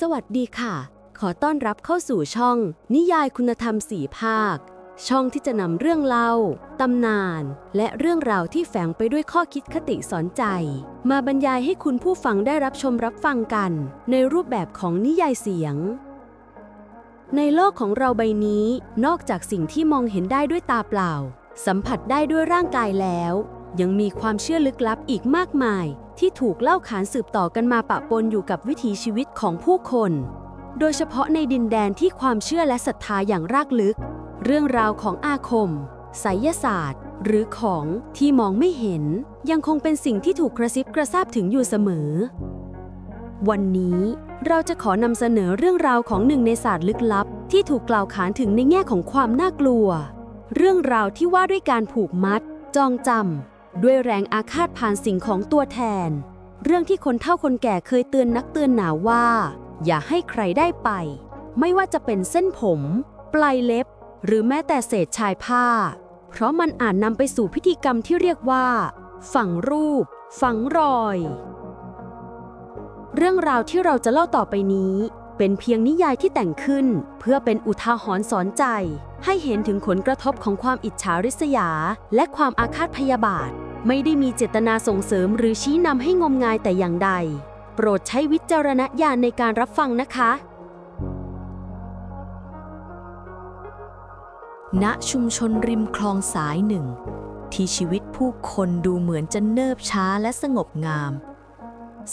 สวัสดีค่ะ ขอต้อนรับเข้าสู่ช่อง นิยายคุณธรรมสี่ภาค ช่องที่จะนำเรื่องเล่า ตำนาน และเรื่องราวที่แฝงไปด้วยข้อคิดคติสอนใจ มาบรรยายให้คุณผู้ฟังได้รับชมรับฟังกัน ในรูปแบบของนิยายเสียง ในโลกของเราใบนี้ นอกจากสิ่งที่มองเห็นได้ด้วยตาเปล่า สัมผัสได้ด้วยร่างกายแล้ว ยังมีความเชื่อลึกลับอีกมากมาย ที่ถูกเล่าขานสืบต่อกันมาปะปนอยู่กับวิถีชีวิตของผู้คน โดยเฉพาะในดินแดนที่ความเชื่อและศรัทธาอย่างรากลึก เรื่องราวของอาคมไสยศาสตร์ หรือของที่มองไม่เห็น ยังคงเป็นสิ่งที่ถูกกระซิบกระซาบถึงอยู่เสมอ วันนี้เราจะขอนำเสนอเรื่องราวของหนึ่งในศาสตร์ลึกลับ ที่ถูกกล่าวขานถึงในแง่ของความน่ากลัว เรื่องราวที่ว่าด้วยการผูกมัด จองจำ ด้วยแรงอาฆาตผ่านสิ่งของตัวแทน เรื่องที่คนเฒ่าคนแก่เคยเตือนนักเตือนหนาว่า อย่าให้ใครได้ไป ไม่ว่าจะเป็นเส้นผม ปลายเล็บ หรือแม้แต่เศษชายผ้า เพราะมันอาจนำไปสู่พิธีกรรมที่เรียกว่าฝังรูป ฝังรอย เรื่องราวที่เราจะเล่าต่อไปนี้ เป็นเพียงนิยายที่แต่งขึ้น เพื่อเป็นอุทาหรณ์สอนใจ ให้เห็นถึงผลกระทบของความอิจฉาริษยา และความอาฆาตพยาบาท ไม่ได้มีเจตนาส่งเสริมหรือชี้นำให้งมงายแต่อย่างใด โปรดใช้วิจารณญาณในการรับฟังนะคะ ณชุมชนริมคลองสายหนึ่ง ที่ชีวิตผู้คนดูเหมือนจะเนิบช้าและสงบงาม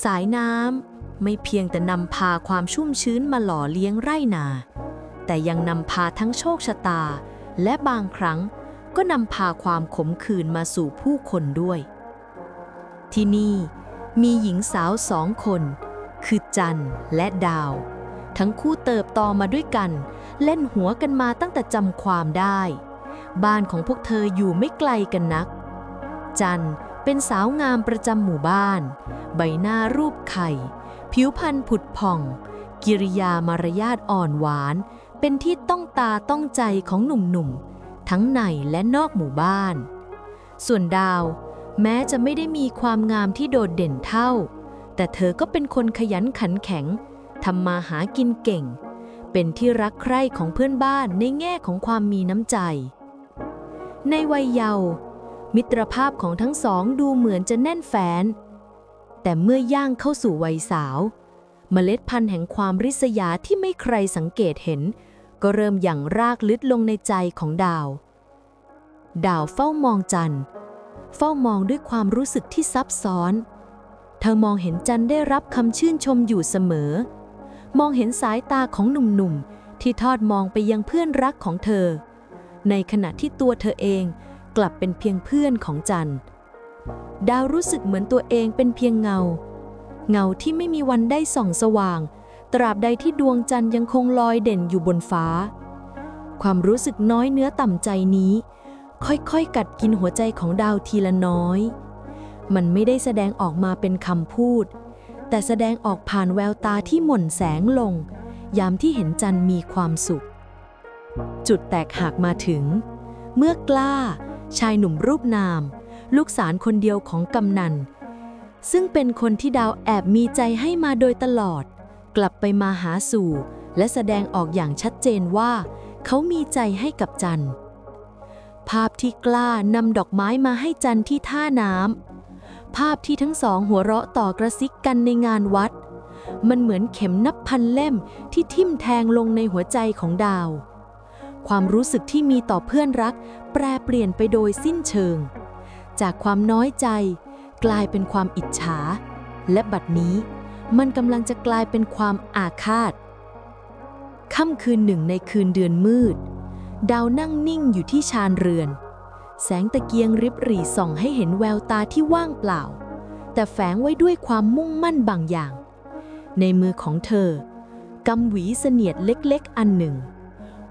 สายน้ำ ไม่เพียงแต่นำพาความชุ่มชื้นมาหล่อเลี้ยงไร่นา แต่ยังนำพาทั้งโชคชะตา และบางครั้งก็นำพาความขมขื่นมาสู่ผู้คนด้วย ที่นี่มีหญิงสาวสองคน คือจันและดาว ทั้งคู่เติบโตมาด้วยกัน เล่นหัวกันมาตั้งแต่จำความได้ บ้านของพวกเธออยู่ไม่ไกลกันนัก จันเป็นสาวงามประจำหมู่บ้าน ใบหน้ารูปไข่ ผิวพรรณผุดผ่อง กิริยามารยาทอ่อนหวาน เป็นที่ต้องตาต้องใจของหนุ่มๆ ทั้งในและนอกหมู่บ้าน ส่วนดาว แม้จะไม่ได้มีความงามที่โดดเด่นเท่า แต่เธอก็เป็นคนขยันขันแข็งทำมาหากินเก่ง เป็นที่รักใคร่ของเพื่อนบ้านในแง่ของความมีน้ำใจ ในวัยเยาว์มิตรภาพของทั้งสองดูเหมือนจะแน่นแฟน แต่เมื่อย่างเข้าสู่วัยสาว เมล็ดพันธุ์แห่งความริษยาที่ไม่ใครสังเกตเห็น ก็เริ่มอย่างรากลึกลงในใจของดาว ดาวเฝ้ามองจันทร์ เฝ้ามองด้วยความรู้สึกที่ซับซ้อน เธอมองเห็นจันได้รับคำชื่นชมอยู่เสมอ มองเห็นสายตาของหนุ่มๆ ที่ทอดมองไปยังเพื่อนรักของเธอ ในขณะที่ตัวเธอเองกลับเป็นเพียงเพื่อนของจัน ดาวรู้สึกเหมือนตัวเองเป็นเพียงเงา เงาที่ไม่มีวันได้ส่องสว่าง ตราบใดที่ดวงจันทร์ยังคงลอยเด่นอยู่บนฟ้า ความรู้สึกน้อยเนื้อต่ำใจนี้ ค่อยๆ กัดกินหัวใจของดาวทีละน้อย มันไม่ได้แสดงออกมาเป็นคำพูด แต่แสดงออกผ่านแววตาที่หม่นแสงลง ยามที่เห็นจันทร์มีความสุข จุดแตกหักมาถึง เมื่อกล้า ชายหนุ่มรูปนาม ลูกสารคนเดียวของกำนัน ซึ่งเป็นคนที่ดาวแอบมีใจให้มาโดยตลอด กลับไปมาหาสู่ และแสดงออกอย่างชัดเจนว่า เขามีใจให้กับจัน ภาพที่กล้านำดอกไม้มาให้จันที่ท่าน้ำภาพที่ทั้งสองหัวเราะต่อกระซิกกันในงานวัด มันเหมือนเข็มนับพันเล่มที่ทิ่มแทงลงในหัวใจของดาวความรู้สึกที่มีต่อเพื่อนรัก แปรเปลี่ยนไปโดยสิ้นเชิง จากความน้อยใจ กลายเป็นความอิจฉา และบัดนี้มันกำลังจะกลายเป็นความอาฆาตค่ำคืนหนึ่งในคืนเดือนมืด ดาวนั่งนิ่งอยู่ที่ชานเรือน แสงตะเกียงริบหรี่ส่องให้เห็นแววตาที่ว่างเปล่า แต่แฝงไว้ด้วยความมุ่งมั่นบางอย่าง ในมือของเธอกำหวีเสนียดเล็กๆ อันหนึ่ง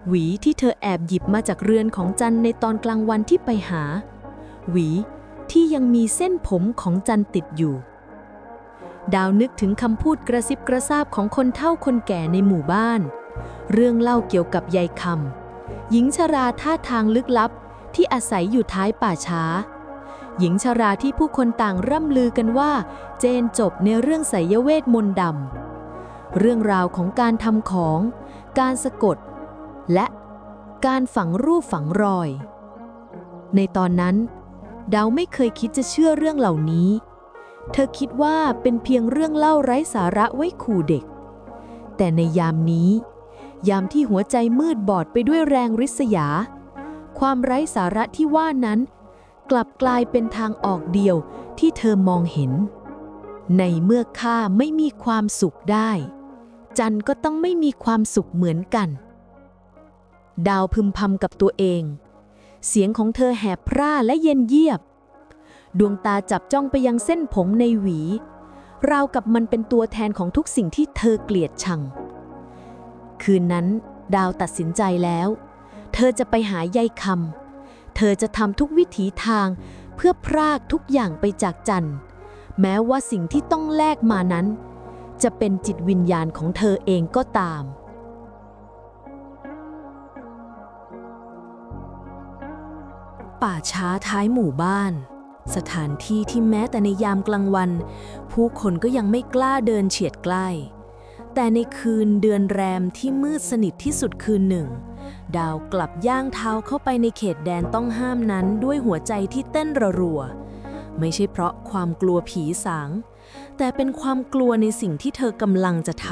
หวีที่เธอแอบหยิบมาจากเรือนของจันในตอนกลางวันที่ไปหา หวี ที่ยังมีเส้นผมของจันติดอยู่ ดาวนึกถึงคำพูดกระซิบกระซาบของคนเฒ่าคนแก่ในหมู่บ้าน เรื่องเล่าเกี่ยวกับยายคำหญิงชราท่าทางลึกลับที่อาศัยอยู่ท้ายป่าช้า หญิงชราที่ผู้คนต่างร่ำลือกันว่า เจนจบในเรื่องไสยเวทมนต์ดำเรื่องราวของการทำของ การสะกด และการฝังรูปฝังรอย ในตอนนั้น ดาวไม่เคยคิดจะเชื่อเรื่องเหล่านี้ เธอคิดว่าเป็นเพียงเรื่องเล่าไร้สาระไว้ขู่เด็ก แต่ในยามนี้ ยามที่หัวใจมืดบอดไปด้วยแรงริษยา ความไร้สาระที่ว่านั้น กลับกลายเป็นทางออกเดียวที่เธอมองเห็น ในเมื่อข้าไม่มีความสุขได้ จันก็ต้องไม่มีความสุขเหมือนกัน ดาวพึมพำกับตัวเอง เสียงของเธอแหบพร่าและเย็นเยียบ ดวงตาจับจ้องไปยังเส้นผมในหวี ราวกับมันเป็นตัวแทนของทุกสิ่งที่เธอเกลียดชัง คืนนั้น ดาวตัดสินใจแล้ว เธอจะไปหายายคำเธอจะทำทุกวิถีทางเพื่อพรากทุกอย่างไปจากจันแม้ว่าสิ่งที่ต้องแลกมานั้น จะเป็นจิตวิญญาณของเธอเองก็ตาม ป่าช้าท้ายหมู่บ้าน สถานที่ที่แม้แต่ในยามกลางวัน ผู้คนก็ยังไม่กล้าเดินเฉียดใกล้ แต่ในคืนเดือนแรมที่มืดสนิทที่สุดคืนหนึ่ง ดาวกลับย่างเท้าเข้าไปในเขตแดนต้องห้ามนั้นด้วยหัวใจที่เต้นระรัว ไม่ใช่เพราะความกลัวผีสาง แต่เป็นความกลัวในสิ่งที่เธอกำลังจะท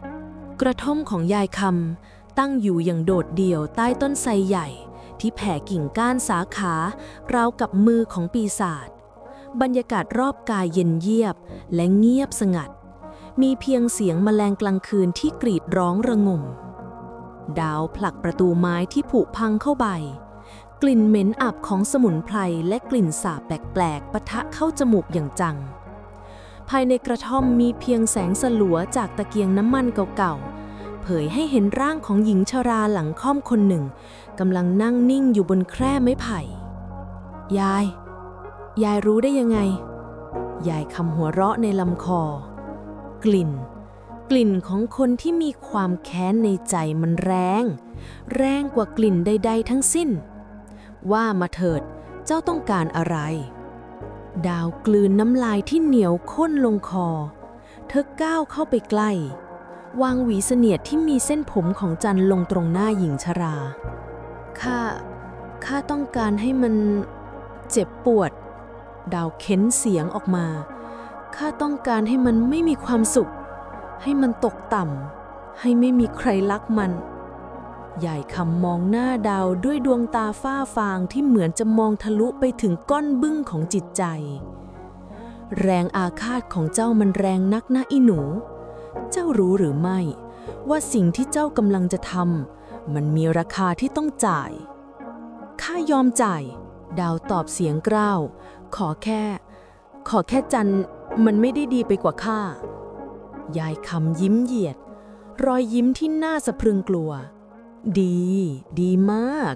ำกระท่อมของยายคำตั้งอยู่อย่างโดดเดี่ยวใต้ต้นไทรใหญ่ ที่แผ่กิ่งก้านสาขาราวกับมือของปีศาจบรรยากาศรอบกายเย็นเยียบและเงียบสงัด มีเพียงเสียงแมลงกลางคืนที่กรีดร้องระงม ดาวผลักประตูไม้ที่ผุพังเข้าไป กลิ่นเหม็นอับของสมุนไพรและกลิ่นสาบแปลกๆปะทะเข้าจมูกอย่างจัง ภายในกระท่อมมีเพียงแสงสลัวจากตะเกียงน้ำมันเก่าๆเผยให้เห็นร่างของหญิงชราหลังค่อมคนหนึ่ง กำลังนั่งนิ่งอยู่บนแคร่ไม้ไผ่ ยาย ยายรู้ได้ยังไง ยายคำหัวเราะในลำคอ กลิ่น กลิ่นของคนที่มีความแค้นในใจมันแรง แรงกว่ากลิ่นใด ๆ ทั้งสิ้น ว่ามาเถิดเจ้าต้องการอะไร ดาวกลืนน้ำลายที่เหนียวข้นลงคอ เธอก้าวเข้าไปใกล้วางหวีเสนียดที่มีเส้นผมของจันลงตรงหน้าหญิงชรา ข้า ข้าต้องการให้มันเจ็บปวด ดาวเค้นเสียงออกมา ข้าต้องการให้มันไม่มีความสุข ให้มันตกต่ำ ให้ไม่มีใครรักมัน ใหญ่คำมองหน้าดาวด้วยดวงตาฝ้าฟางที่เหมือนจะมองทะลุไปถึงก้อนบึ้งของจิตใจ แรงอาฆาตของเจ้ามันแรงนักนะอีหนู เจ้ารู้หรือไม่ ว่าสิ่งที่เจ้ากำลังจะทำ มันมีราคาที่ต้องจ่าย ข้ายอมจ่าย ดาวตอบเสียงกร้าว ขอแค่ ขอแค่จันมันไม่ได้ดีไปกว่าข้า ยายคำยิ้มเหยียด รอยยิ้มที่น่าสะพรึงกลัว ดี ดีมาก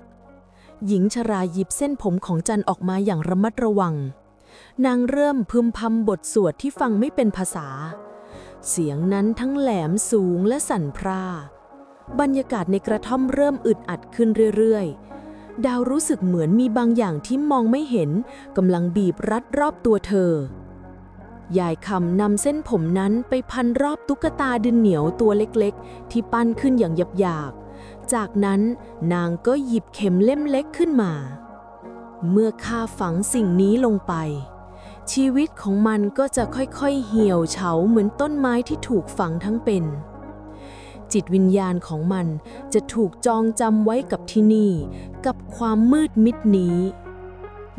หญิงชราหยิบเส้นผมของจันออกมาอย่างระมัดระวัง นางเริ่มพึมพำบทสวดที่ฟังไม่เป็นภาษา เสียงนั้นทั้งแหลมสูงและสั่นพร่า บรรยากาศในกระท่อมเริ่มอึดอัดขึ้นเรื่อยๆ ดาวรู้สึกเหมือนมีบางอย่างที่มองไม่เห็นกำลังบีบรัดรอบตัวเธอยายคำนำเส้นผมนั้นไปพันรอบตุ๊กตาดินเหนียวตัวเล็กๆ ที่ปั้นขึ้นอย่างหยาบๆจากนั้นนางก็หยิบเข็มเล่มเล็กขึ้นมา เมื่อข้าฝังสิ่งนี้ลงไป ชีวิตของมันก็จะค่อยๆเหี่ยวเฉาเหมือนต้นไม้ที่ถูกฝังทั้งเป็น จิตวิญญาณของมันจะถูกจองจำไว้กับที่นี่ กับความมืดมิดนี้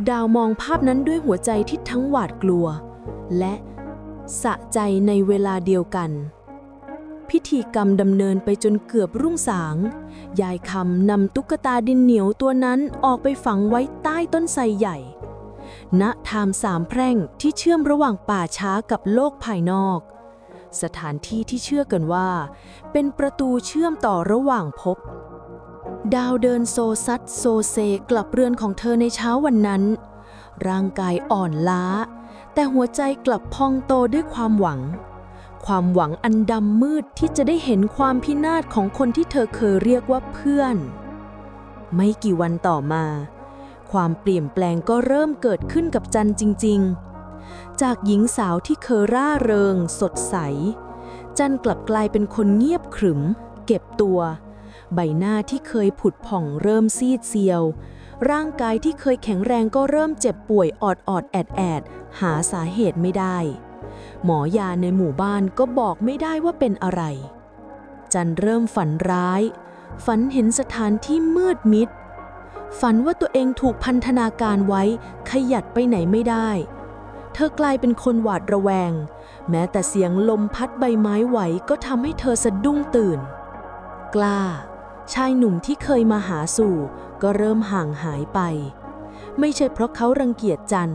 ดาวมองภาพนั้นด้วยหัวใจที่ทั้งหวาดกลัว และสะใจในเวลาเดียวกัน พิธีกรรมดำเนินไปจนเกือบรุ่งสาง ยายคำนำตุ๊กตาดินเหนียวตัวนั้นออกไปฝังไว้ใต้ต้นไทรใหญ่ ณ ทามสามแพร่งที่เชื่อมระหว่างป่าช้ากับโลกภายนอก สถานที่ที่เชื่อกันว่า เป็นประตูเชื่อมต่อระหว่างภพดาวเดินโซซัดโซเซกลับเรือนของเธอในเช้าวันนั้น ร่างกายอ่อนล้า แต่หัวใจกลับพองโตด้วยความหวัง ความหวังอันดำมืดที่จะได้เห็นความพินาศของคนที่เธอเคยเรียกว่าเพื่อน ไม่กี่วันต่อมา ความเปลี่ยนแปลงก็เริ่มเกิดขึ้นกับจันจริง ๆ จากหญิงสาวที่เคยร่าเริง สดใส จันกลับกลายเป็นคนเงียบขรึม เก็บตัว ใบหน้าที่เคยผุดผ่องเริ่มซีดเซียว ร่างกายที่เคยแข็งแรงก็เริ่มเจ็บป่วยออดออดแอดแอดหาสาเหตุไม่ได้ หมอยาในหมู่บ้านก็บอกไม่ได้ว่าเป็นอะไร จันเริ่มฝันร้าย ฝันเห็นสถานที่มืดมิด ฝันว่าตัวเองถูกพันธนาการไว้ขยัดไปไหนไม่ได้ เธอกลายเป็นคนหวาดระแวง แม้แต่เสียงลมพัดใบไม้ไหวก็ทำให้เธอสะดุ้งตื่น กล้า ชายหนุ่มที่เคยมาหาสู่ก็เริ่มห่างหายไป ไม่ใช่เพราะเขารังเกียจจัน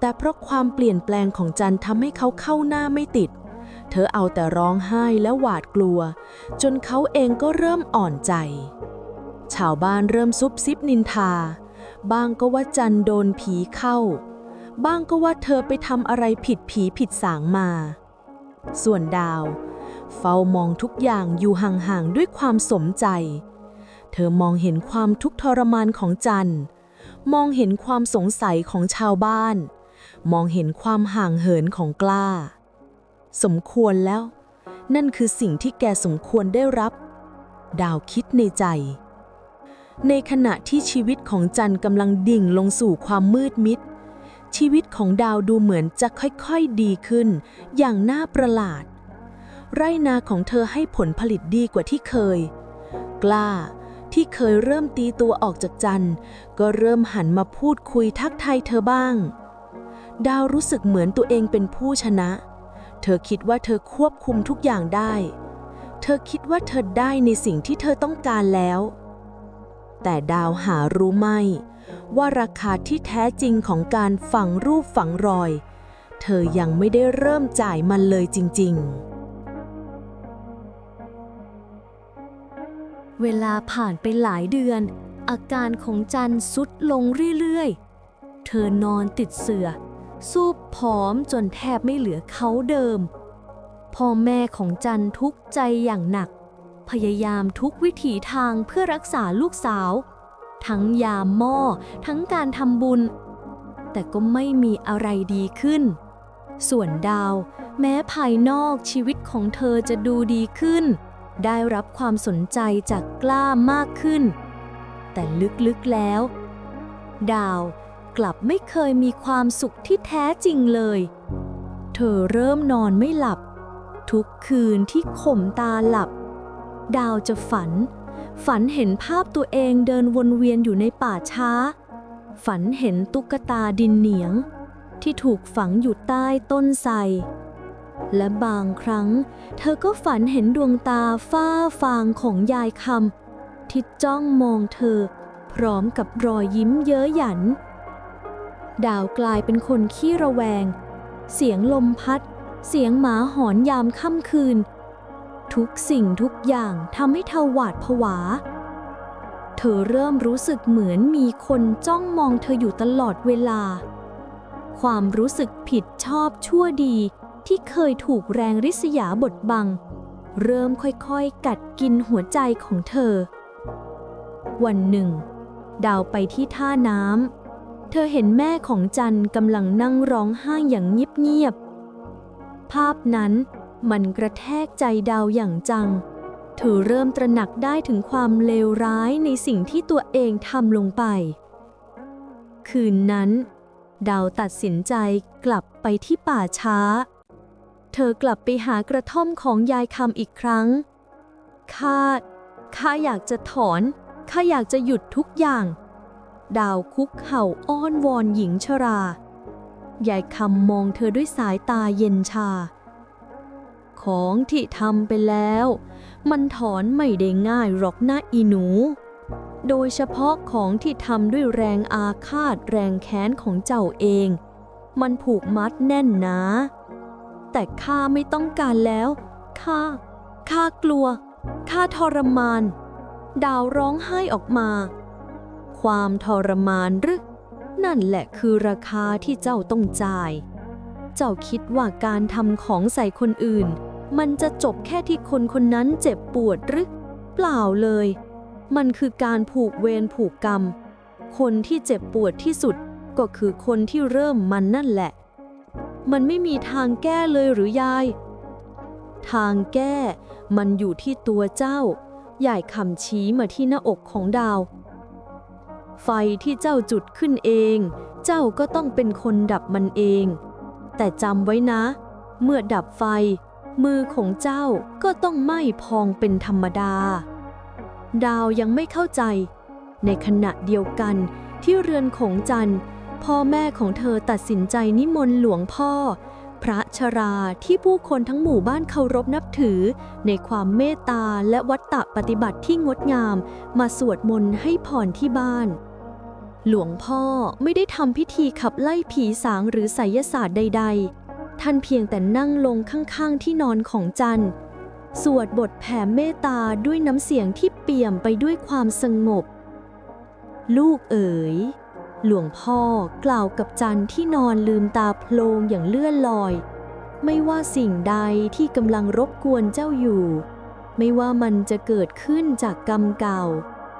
แต่เพราะความเปลี่ยนแปลงของจันทำให้เขาเข้าหน้าไม่ติด เธอเอาแต่ร้องไห้และหวาดกลัว จนเขาเองก็เริ่มอ่อนใจ ชาวบ้านเริ่มซุบซิบนินทา บ้างก็ว่าจันโดนผีเข้า บ้างก็ว่าเธอไปทำอะไรผิดผีผิดสางมา ส่วนดาว เฝ้ามองทุกอย่างอยู่ห่างๆด้วยความสมใจ เธอมองเห็นความทุกข์ทรมานของจันมองเห็นความสงสัยของชาวบ้าน มองเห็นความห่างเหินของกล้า สมควรแล้ว นั่นคือสิ่งที่แกสมควรได้รับ ดาวคิดในใจในขณะที่ชีวิตของจันกำลังดิ่งลงสู่ความมืดมิด ชีวิตของดาวดูเหมือนจะค่อยๆดีขึ้น อย่างน่าประหลาด ไรนาของเธอให้ผลผลิตดีกว่าที่เคย กล้าที่เคยเริ่มตีตัวออกจากจันก็เริ่มหันมาพูดคุยทักทายเธอบ้าง ดาวรู้สึกเหมือนตัวเองเป็นผู้ชนะ เธอคิดว่าเธอควบคุมทุกอย่างได้ เธอคิดว่าเธอได้ในสิ่งที่เธอต้องการแล้ว แต่ดาวหารู้ไม่ ว่าราคาที่แท้จริงของการฝังรูปฝังรอย เธอยังไม่ได้เริ่มจ่ายมันเลยจริง ๆ เวลาผ่านไปหลายเดือน อาการของจันสุดลงเรื่อยๆ เธอนอนติดเสือ่อสูบผอมจนแทบไม่เหลือเขาเดิม พ่อแม่ของจันทุกข์ใจอย่างหนัก พยายามทุกวิถีทางเพื่อรักษาลูกสาว ทั้งยาหม้อ ทั้งการทำบุญ แต่ก็ไม่มีอะไรดีขึ้น ส่วนดาว แม้ภายนอกชีวิตของเธอจะดูดีขึ้น ได้รับความสนใจจากกล้ามากขึ้น แต่ลึกๆแล้ว ดาวกลับไม่เคยมีความสุขที่แท้จริงเลย เธอเริ่มนอนไม่หลับ ทุกคืนที่ข่มตาหลับ ดาวจะฝัน ฝันเห็นภาพตัวเองเดินวนเวียนอยู่ในป่าช้า ฝันเห็นตุ๊กตาดินเหนียง ที่ถูกฝังอยู่ใต้ต้นไทร และบางครั้ง เธอก็ฝันเห็นดวงตาฝ้าฟางของยายคำที่จ้องมองเธอ พร้อมกับรอยยิ้มเย้ยหยัน ดาวกลายเป็นคนขี้ระแวง เสียงลมพัด เสียงหมาหอนยามค่ำคืน ทุกสิ่งทุกอย่างทำให้เธอหวาดผวา เธอเริ่มรู้สึกเหมือนมีคนจ้องมองเธออยู่ตลอดเวลา ความรู้สึกผิดชอบชั่วดีที่เคยถูกแรงริษยาบดบัง เริ่มค่อยๆ กัดกินหัวใจของเธอ วันหนึ่ง ดาวไปที่ท่าน้ำเธอเห็นแม่ของจันกำลังนั่งร้องไห้อย่างเงียบๆภาพนั้น มันกระแทกใจดาวอย่างจัง เธอเริ่มตระหนักได้ถึงความเลวร้ายในสิ่งที่ตัวเองทำลงไป คืนนั้น ดาวตัดสินใจกลับไปที่ป่าช้า เธอกลับไปหากระท่อมของยายคำอีกครั้ง ข้า ข้าอยากจะถอน ข้าอยากจะหยุดทุกอย่าง ดาวคุกเข่าอ้อนวอนหญิงชรา ยายคำมองเธอด้วยสายตาเย็นชา ของที่ทำไปแล้ว มันถอนไม่ได้ง่ายหรอกนะอีหนู โดยเฉพาะของที่ทำด้วยแรงอาฆาตแรงแค้นของเจ้าเอง มันผูกมัดแน่นหนา แต่ข้าไม่ต้องการแล้วข้าข้ากลัวข้าทรมาน ดาวร้องไห้ออกมา ความทรมานหรือนั่นแหละคือราคาที่เจ้าต้องจ่าย เจ้าคิดว่าการทำของใส่คนอื่น มันจะจบแค่ที่คนคนนั้นเจ็บปวดหรือเปล่าเลย มันคือการผูกเวรผูกกรรม คนที่เจ็บปวดที่สุดก็คือคนที่เริ่มมันนั่นแหละ มันไม่มีทางแก้เลยหรือยาย ทางแก้ มันอยู่ที่ตัวเจ้า ใหญ่คำชี้มาที่หน้าอกของดาว ไฟที่เจ้าจุดขึ้นเอง เจ้าก็ต้องเป็นคนดับมันเอง แต่จำไว้นะ เมื่อดับไฟ มือของเจ้าก็ต้องไหม้พองเป็นธรรมดา ดาวยังไม่เข้าใจ ในขณะเดียวกันที่เรือนของจันทร์พ่อแม่ของเธอตัดสินใจนิมนต์หลวงพ่อ พระชราที่ผู้คนทั้งหมู่บ้านเคารพนับถือ ในความเมตตาและวัตตะปฏิบัติที่งดงาม มาสวดมนต์ให้พรที่บ้าน หลวงพ่อไม่ได้ทำพิธีขับไล่ผีสางหรือไสยศาสตร์ใด ๆ ท่านเพียงแต่นั่งลงข้างๆที่นอนของจันสวดบทแผ่เมตตาด้วยน้ำเสียงที่เปี่ยมไปด้วยความสงบ ลูกเอ๋ย หลวงพ่อกล่าวกับจันที่นอนลืมตาโพลงอย่างเลื่อนลอย ไม่ว่าสิ่งใดที่กำลังรบกวนเจ้าอยู่ ไม่ว่ามันจะเกิดขึ้นจากกรรมเก่า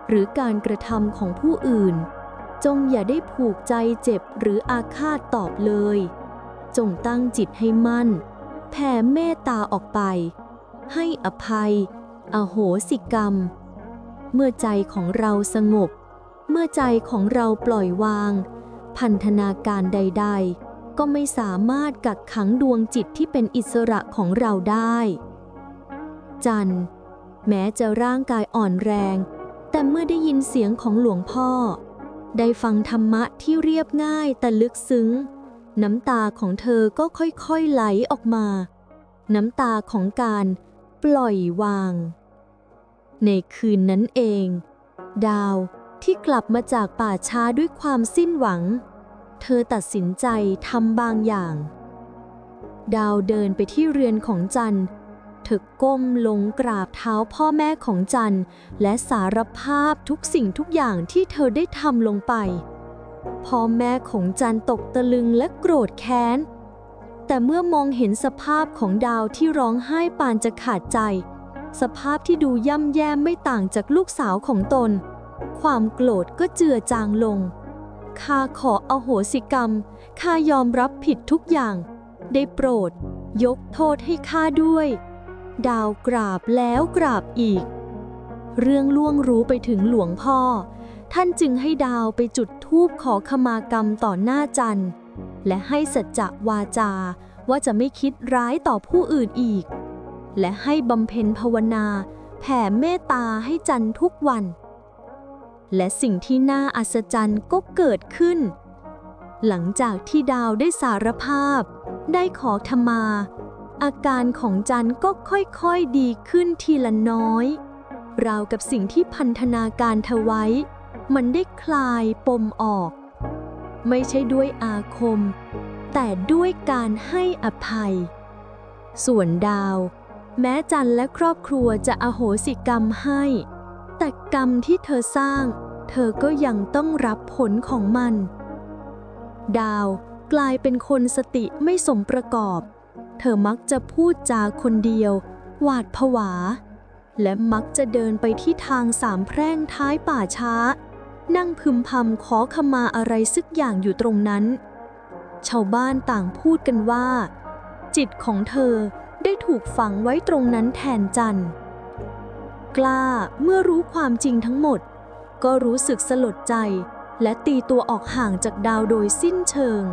หรือการกระทำของผู้อื่น จงอย่าได้ผูกใจเจ็บหรืออาฆาตตอบเลย จงตั้งจิตให้มั่น แผ่เมตตาออกไป ให้อภัย อโหสิกรรม เมื่อใจของเราสงบ เมื่อใจของเราปล่อยวาง พันธนาการใด ๆ ก็ไม่สามารถกักขังดวงจิตที่เป็นอิสระของเราได้ จันแม้จะร่างกายอ่อนแรง แต่เมื่อได้ยินเสียงของหลวงพ่อ ได้ฟังธรรมะที่เรียบง่ายแต่ลึกซึ้ง น้ำตาของเธอก็ค่อยๆไหลออกมา น้ำตาของการปล่อยวาง ในคืนนั้นเอง ดาวที่กลับมาจากป่าช้าด้วยความสิ้นหวัง เธอตัดสินใจทำบางอย่าง ดาวเดินไปที่เรือนของจันเธอก้มลงกราบเท้าพ่อแม่ของจันและสารภาพทุกสิ่งทุกอย่างที่เธอได้ทำลงไป พ่อแม่ของจันตกตะลึงและโกรธแค้น แต่เมื่อมองเห็นสภาพของดาวที่ร้องไห้ปานจะขาดใจ สภาพที่ดูย่ำแย่ไม่ต่างจากลูกสาวของตน ความโกรธก็เจือจางลง ข้าขออโหสิกรรม ข้ายอมรับผิดทุกอย่าง ได้โปรด ยกโทษให้ข้าด้วย ดาวกราบแล้วกราบอีก เรื่องล่วงรู้ไปถึงหลวงพ่อ ท่านจึงให้ดาวไปจุดธูปขอขมากรรมต่อหน้าจันทร์ และให้สัจจะวาจาว่าจะไม่คิดร้ายต่อผู้อื่นอีก และให้บำเพ็ญภาวนาแผ่เมตตาให้จันทร์ทุกวัน และสิ่งที่น่าอัศจรรย์ก็เกิดขึ้น หลังจากที่ดาวได้สารภาพ ได้ขอขมา อาการของจันทร์ก็ค่อยๆดีขึ้นทีละน้อย ราวกับสิ่งที่พันธนาการเธอไว้ มันได้คลายปมออก ไม่ใช่ด้วยอาคม แต่ด้วยการให้อภัย ส่วนดาว แม้จันและครอบครัวจะอโหสิกรรมให้ แต่กรรมที่เธอสร้าง เธอก็ยังต้องรับผลของมัน ดาวกลายเป็นคนสติไม่สมประกอบ เธอมักจะพูดจาคนเดียว หวาดผวา และมักจะเดินไปที่ทางสามแพร่งท้ายป่าช้า นั่งพึมพำขอขมาอะไรสักอย่างอยู่ตรงนั้น ชาวบ้านต่างพูดกันว่า จิตของเธอได้ถูกฝังไว้ตรงนั้นแทนจันกล้าเมื่อรู้ความจริงทั้งหมด ก็รู้สึกสลดใจ และตีตัวออกห่างจากดาวโดยสิ้นเชิง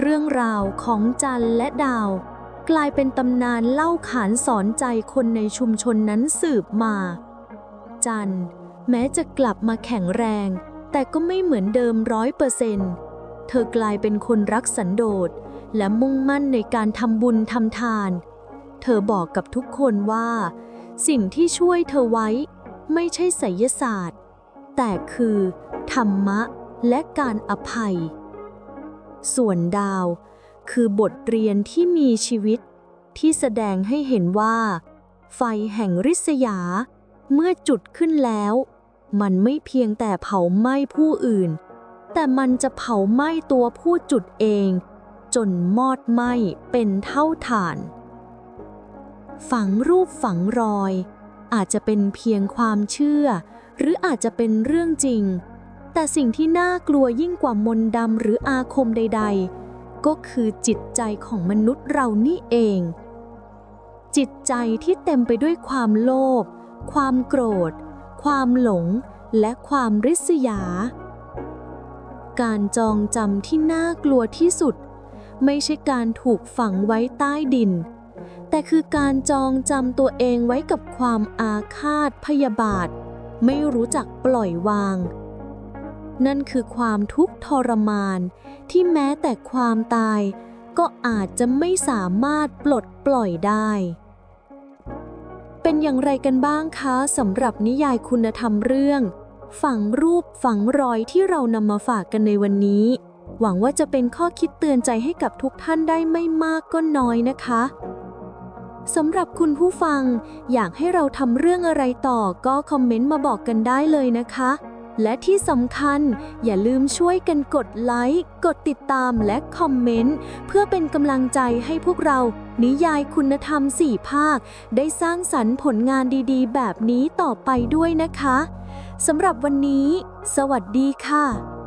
เรื่องราวของจันและดาว กลายเป็นตำนานเล่าขานสอนใจคนในชุมชนนั้นสืบมา จัน แม้จะกลับมาแข็งแรง แต่ก็ไม่เหมือนเดิมร้อยเปอร์เซนต์เธอกลายเป็นคนรักสันโดษ และมุ่งมั่นในการทำบุญทำทาน เธอบอกกับทุกคนว่า สิ่งที่ช่วยเธอไว้ ไม่ใช่ไสยศาสตร์ แต่คือ ธรรมะและการอภัย ส่วนดาว คือบทเรียนที่มีชีวิต ที่แสดงให้เห็นว่า ไฟแห่งริษยา เมื่อจุดขึ้นแล้ว มันไม่เพียงแต่เผาไหม้ผู้อื่น แต่มันจะเผาไหม้ตัวผู้จุดเอง จนมอดไหม้เป็นเท่าฐาน ฝังรูปฝังรอย อาจจะเป็นเพียงความเชื่อ หรืออาจจะเป็นเรื่องจริง แต่สิ่งที่น่ากลัวยิ่งกว่ามนต์ดำหรืออาคมใด ๆ ก็คือจิตใจของมนุษย์เรานี่เอง จิตใจที่เต็มไปด้วยความโลภความโกรธ ความหลง และความริษยา การจองจำที่น่ากลัวที่สุด ไม่ใช่การถูกฝังไว้ใต้ดิน แต่คือการจองจำตัวเองไว้กับความอาฆาตพยาบาท ไม่รู้จักปล่อยวาง นั่นคือความทุกข์ทรมานที่แม้แต่ความตายก็อาจจะไม่สามารถปลดปล่อยได้ เป็นอย่างไรกันบ้างคะสำหรับนิยายคุณธรรมเรื่อง ฝังรูปฝังรอยที่เรานำมาฝากกันในวันนี้ หวังว่าจะเป็นข้อคิดเตือนใจให้กับทุกท่านได้ไม่มากก็น้อยนะคะสำหรับคุณผู้ฟัง อยากให้เราทำเรื่องอะไรต่อก็คอมเมนต์มาบอกกันได้เลยนะคะ และที่สำคัญ อย่าลืมช่วยกันกดไลค์ กดติดตามและคอมเมนต์ เพื่อเป็นกำลังใจให้พวกเรา นิยายคุณธรรมสี่ภาค ได้สร้างสรรค์ผลงานดีๆ แบบนี้ต่อไปด้วยนะคะสำหรับวันนี้ สวัสดีค่ะ